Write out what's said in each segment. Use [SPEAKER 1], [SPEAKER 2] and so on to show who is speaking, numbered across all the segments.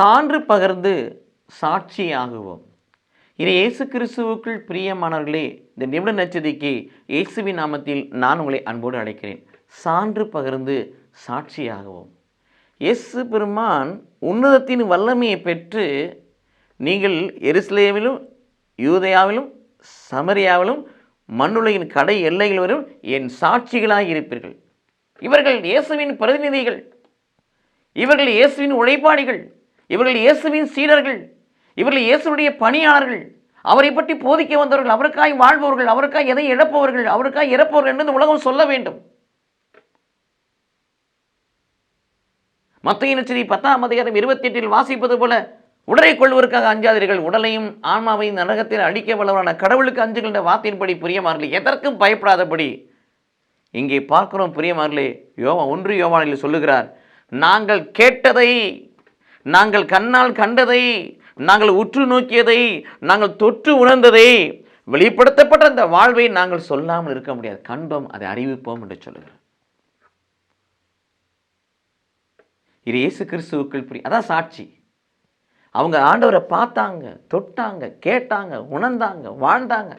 [SPEAKER 1] சான்று பகர்ந்து சாட்சியாகுவோம். இது இயேசு கிறிஸ்துவுக்குள் பிரியமானவர்களே இந்த நிமிட நச்சதிக்கு இயேசுவின் நாமத்தில் நான் உங்களை அன்போடு அழைக்கிறேன். சான்று பகர்ந்து சாட்சியாகவும். இயேசு பெருமான் உன்னதத்தின் வல்லமையை பெற்று நீங்கள் எருசலேமிலும் யூதையாவிலும் சமரியாவிலும் மண்ணுலகின் கடை எல்லைகள் வரும் என் சாட்சிகளாக இருப்பீர்கள். இவர்கள் இயேசுவின் பிரதிநிதிகள். இவர்கள் இயேசுவின் உழைப்பாளிகள். இவர்கள் இயேசுவின் சீடர்கள் இவர்கள் இயேசுடைய பணியாளர்கள் அவரை பற்றி போதிக்க வந்தவர்கள் அவருக்காய் வாழ்பவர்கள் அவருக்காய் எதை இழப்பவர்கள் அவருக்காய் இறப்பவர்கள் என்று உலகம் சொல்ல வேண்டும். மத்திய நச்சரி பத்தாம் அதிகாரம் இருபத்தி எட்டில் வாசிப்பது போல உடலை கொள்வதற்காக அஞ்சாதீர்கள். உடலையும் ஆன்மாவையும் நரகத்தில் அடிக்க வல்லவரான கடவுளுக்கு அஞ்சுகின்ற வார்த்தையின்படி பிரியமார்களே எதற்கும் பயப்படாதபடி. இங்கே பார்க்கிறோம் பிரியமார்களே யோவா ஒன்று யோவானில் சொல்லுகிறார் நாங்கள் கேட்டதை நாங்கள் கண்ணால் கண்டதை நாங்கள் உற்று நோக்கியதை நாங்கள் தொற்று உணர்ந்ததை வெளிப்படுத்தப்பட்ட அந்த வாழ்வை நாங்கள் சொல்லாமல் இருக்க முடியாது. கண்டோம் அதை அறிவிப்போம் என்று சொல்லுகிறோம் இது இயேசு கிறிஸ்துவுக்குள் புரிய அதான் சாட்சி. அவங்க ஆண்டவரை பார்த்தாங்க தொட்டாங்க கேட்டாங்க உணர்ந்தாங்க வாழ்ந்தாங்க.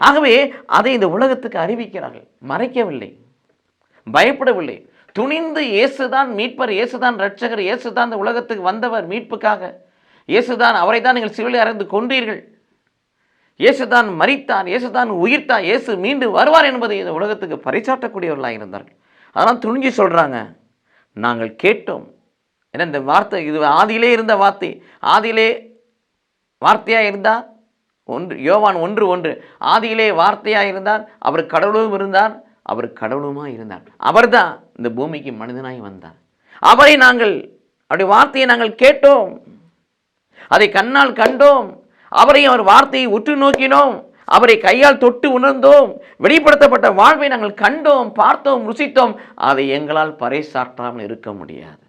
[SPEAKER 1] ஆகவே அதை இந்த உலகத்துக்கு அறிவிக்கிறார்கள். மறைக்கவில்லை. பயப்படவில்லை. துணிந்து இயேசுதான் மீட்பர் இயேசுதான் ரட்சகர் இயேசுதான் இந்த உலகத்துக்கு வந்தவர் மீட்புக்காக. இயேசுதான் அவரை தான் நீங்கள் சிவிலை அறிந்து கொண்டீர்கள் இயேசுதான் மறித்தான் இயேசுதான் உயிர்த்தார் இயேசு மீண்டு வருவார் என்பதை இந்த உலகத்துக்கு பறைச்சாட்டக்கூடியவர்களாக இருந்தார்கள். அதனால் துணிஞ்சு சொல்கிறாங்க நாங்கள் கேட்டோம். ஏன்னா இந்த வார்த்தை இது ஆதியிலே இருந்த வார்த்தை. ஆதியிலே வார்த்தையாக இருந்தார். ஒன்று யோவான் ஒன்று ஒன்று. ஆதியிலே வார்த்தையாக இருந்தார். அவர் கடவுளும் இருந்தார். அவர் கடவுளுமா இருந்தார். அவர்தான் இந்த பூமிக்கு மனிதனாய் வந்தார். அவரை நாங்கள் அப்படி வார்த்தையை நாங்கள் கேட்டோம். அதை கண்ணால் கண்டோம். அவரை அவர் வார்த்தையை உற்று நோக்கினோம். அவரை கையால் தொட்டு உணர்ந்தோம். வெளிப்படுத்தப்பட்ட வாழ்வை நாங்கள் கண்டோம் பார்த்தோம் ருசித்தோம். அதை எங்களால் பறைசாற்றாமல் இருக்க முடியாது.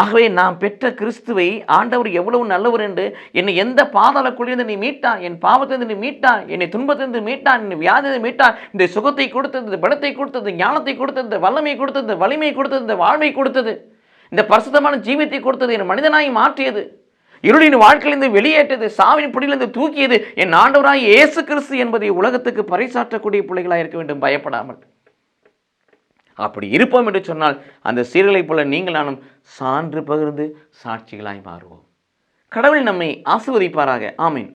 [SPEAKER 1] ஆகவே நான் பெற்ற கிறிஸ்துவை ஆண்டவர் எவ்வளவு நல்லவர் என்று என்னை எந்த பாதாளக்குழியிலிருந்து நீ மீட்டான் என் பாவத்திலிருந்து நீ மீட்டான் என்னை துன்பத்திலிருந்து மீட்டான் என்னை வியாதியிலிருந்து மீட்டான் இந்த சுகத்தை கொடுத்தது இந்த பலத்தை கொடுத்தது ஞானத்தை கொடுத்தது இந்த வல்லமை கொடுத்தது இந்த வலிமை கொடுத்தது இந்த வாழ்வை கொடுத்தது. இந்த பரிசுத்தமான ஜீவியத்தை கொடுத்தது என் மனிதனாய் மாற்றியது. இருளின் வாழ்க்கையிலிருந்து வெளியேற்றது சாவின் பிடியிலிருந்து தூக்கியது என் ஆண்டவராய் இயேசு கிறிஸ்து என்பதை உலகத்துக்கு பறைசாற்றக்கூடிய பிள்ளைகளாக இருக்க வேண்டும். பயப்படாமல். அப்படி இருப்போம் என்று சொன்னால் அந்த சீர்களைப் போல நீங்கள் நானும் சான்று பகிர்ந்து சாட்சிகளாய் மாறுவோம். கடவுள் நம்மை ஆசிர்வதிப்பாராக. ஆமீன்.